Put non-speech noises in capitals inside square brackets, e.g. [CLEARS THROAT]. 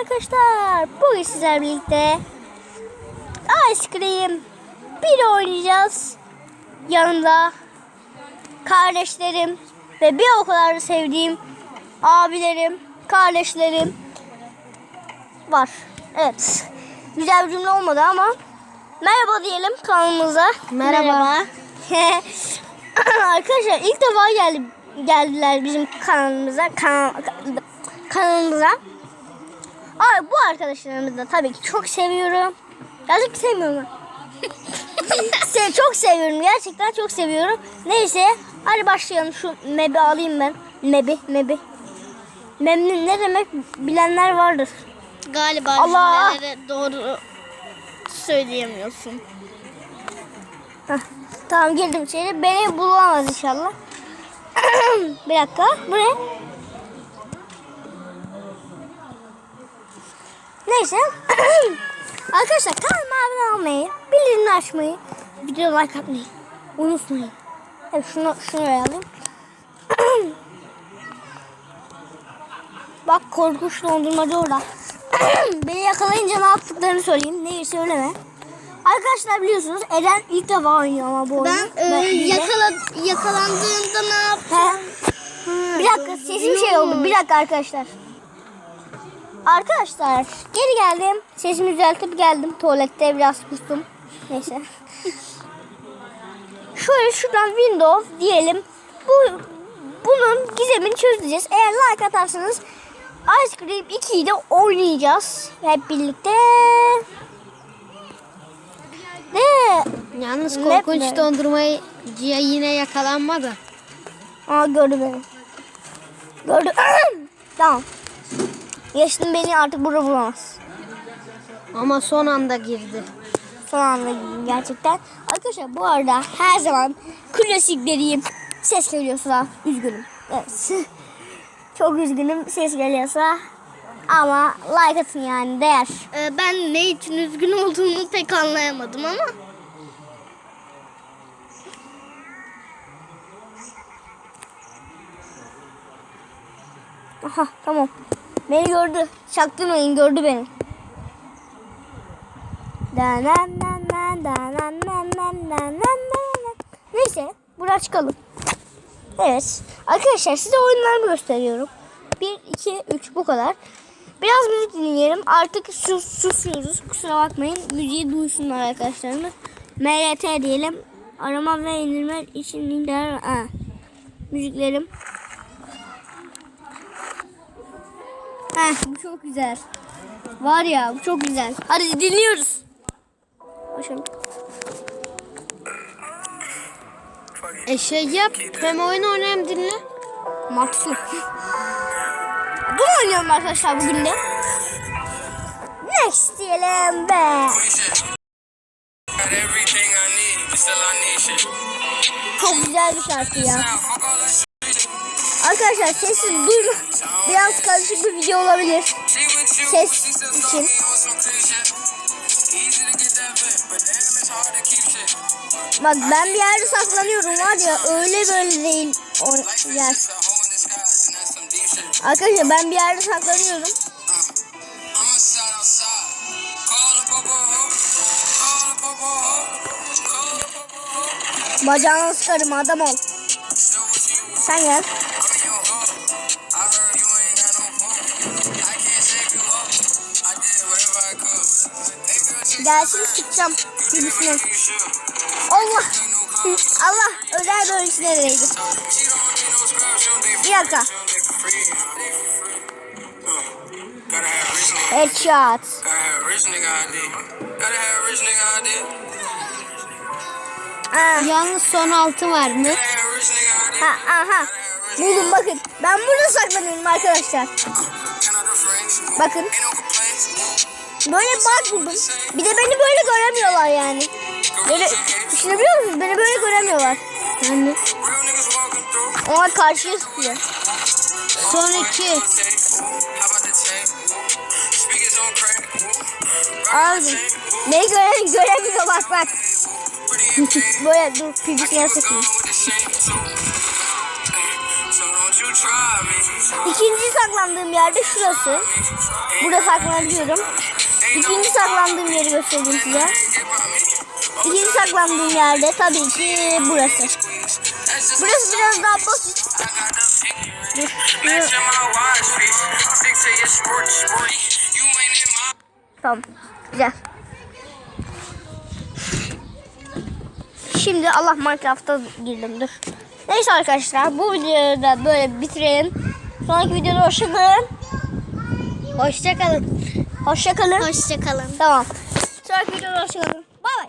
arkadaşlar. Bugün sizlerle birlikte Ice Cream 1 oynayacağız. Yanımda kardeşlerim ve bir o kadar da sevdiğim abilerim, kardeşlerim var. Evet. Güzel bir cümle olmadı ama merhaba diyelim kanalımıza. Merhaba. [LAUGHS] Arkadaşlar ilk defa geldi, geldiler bizim kanalımıza. Kanal, kanalımıza. Ay, bu arkadaşlarımızı da tabii ki çok seviyorum. Gerçekten sevmiyorum. [LAUGHS] Se çok seviyorum. Gerçekten çok seviyorum. Neyse. Hadi başlayalım. Şu mebi alayım ben. Mebi, mebi. Memnun ne demek bilenler vardır. Galiba Allah! cümleleri doğru söyleyemiyorsun. Heh, tamam girdim içeri. Beni bulamaz inşallah. [CLEARS THROAT] bir dakika. Bu ne? Neyse. [CLEARS THROAT] Arkadaşlar kanalıma abone olmayı, bildirimleri açmayı, video like atmayı unutmayın. Evet şunu, şunu alayım. [CLEARS THROAT] Bak korkunç dondurmacı orada. [CLEARS THROAT] Beni yakalayınca ne yaptıklarını söyleyeyim. Neyi söyleme. Arkadaşlar biliyorsunuz Eren ilk defa oynuyor ama bu oyunu. Ben e, bile. yakala, yakalandığında ne yaptım? He. Bir dakika sesim şey oldu. Bir dakika arkadaşlar. Arkadaşlar geri geldim. Sesimi düzeltip geldim. Tuvalette biraz kustum. Neyse. Şöyle şuradan Windows diyelim. Bu bunun gizemini çözeceğiz. Eğer like atarsanız Ice Cream 2'yi de oynayacağız. Hep birlikte. De Yalnız korkunç ne? dondurmayı yine yakalanmadı. Aa gördü beni. Gördü. [CLEARS THROAT] tamam. Geçtim beni artık burada bulamaz. Ama son anda girdi. Son anda gerçekten. Arkadaşlar bu arada her zaman klasikleriyim. Ses geliyorsa üzgünüm. Evet. [LAUGHS] Çok üzgünüm ses geliyorsa. Ama like atın yani değer. Ee, ben ne için üzgün olduğumu pek anlayamadım ama. Aha tamam. Beni gördü. Çaktırmayın gördü beni. Neyse buradan çıkalım. Evet. Arkadaşlar size oyunlarımı gösteriyorum. 1, 2, 3 bu kadar. Biraz müzik dinleyelim. Artık sus, susuyoruz. Kusura bakmayın. Müziği duysunlar arkadaşlarımız. MRT diyelim. Arama ve indirme için. Ha. Müziklerim. Heh, bu çok güzel. Var ya bu çok güzel. Hadi dinliyoruz. Başım. E şey yap. Hem oyun oyna hem dinle. Maksul. Bunu oynuyorum arkadaşlar bugün de. Next diyelim be. Çok güzel bir şarkı ya. Arkadaşlar sesi duyma. Biraz karışık bir video olabilir. Ses için. Bak ben bir yerde saklanıyorum var ya öyle böyle değil. O yer. Arkadaşlar ben bir yerde saklanıyorum. Bacağını sıkarım adam ol. Sen gel. Headshot. Gotta have rich nigga ID. Gotta have rich nigga ID. Ah, Yalnız son altı var mı? Ha, aha. Buldum bakın. Ben burada saklanıyorum arkadaşlar. Bakın. Böyle bak buldum. Bir de beni böyle göremiyorlar yani. Böyle düşünebiliyor musunuz? Beni böyle göremiyorlar. Yani ona karşıya sıkıyor. Son iki. How about the tape? Speakers on crack. Abi. Beni göre, göremiyor bak [LAUGHS] bak. Böyle dur bilgisayar sıkıyor. İkinci saklandığım yerde şurası. Burada saklanabiliyorum. İkinci saklandığım yeri göstereyim size. İkinci saklandığım yerde tabii ki burası. Burası biraz daha basit. Tamam. Güzel. Şimdi Allah Minecraft'a girdim dur. Neyse arkadaşlar bu videoyu da böyle bitirelim. Sonraki videoda hoşçakalın. Hoşçakalın. Hoşçakalın. Hoşçakalın. Tamam. Sonraki videoda hoşçakalın.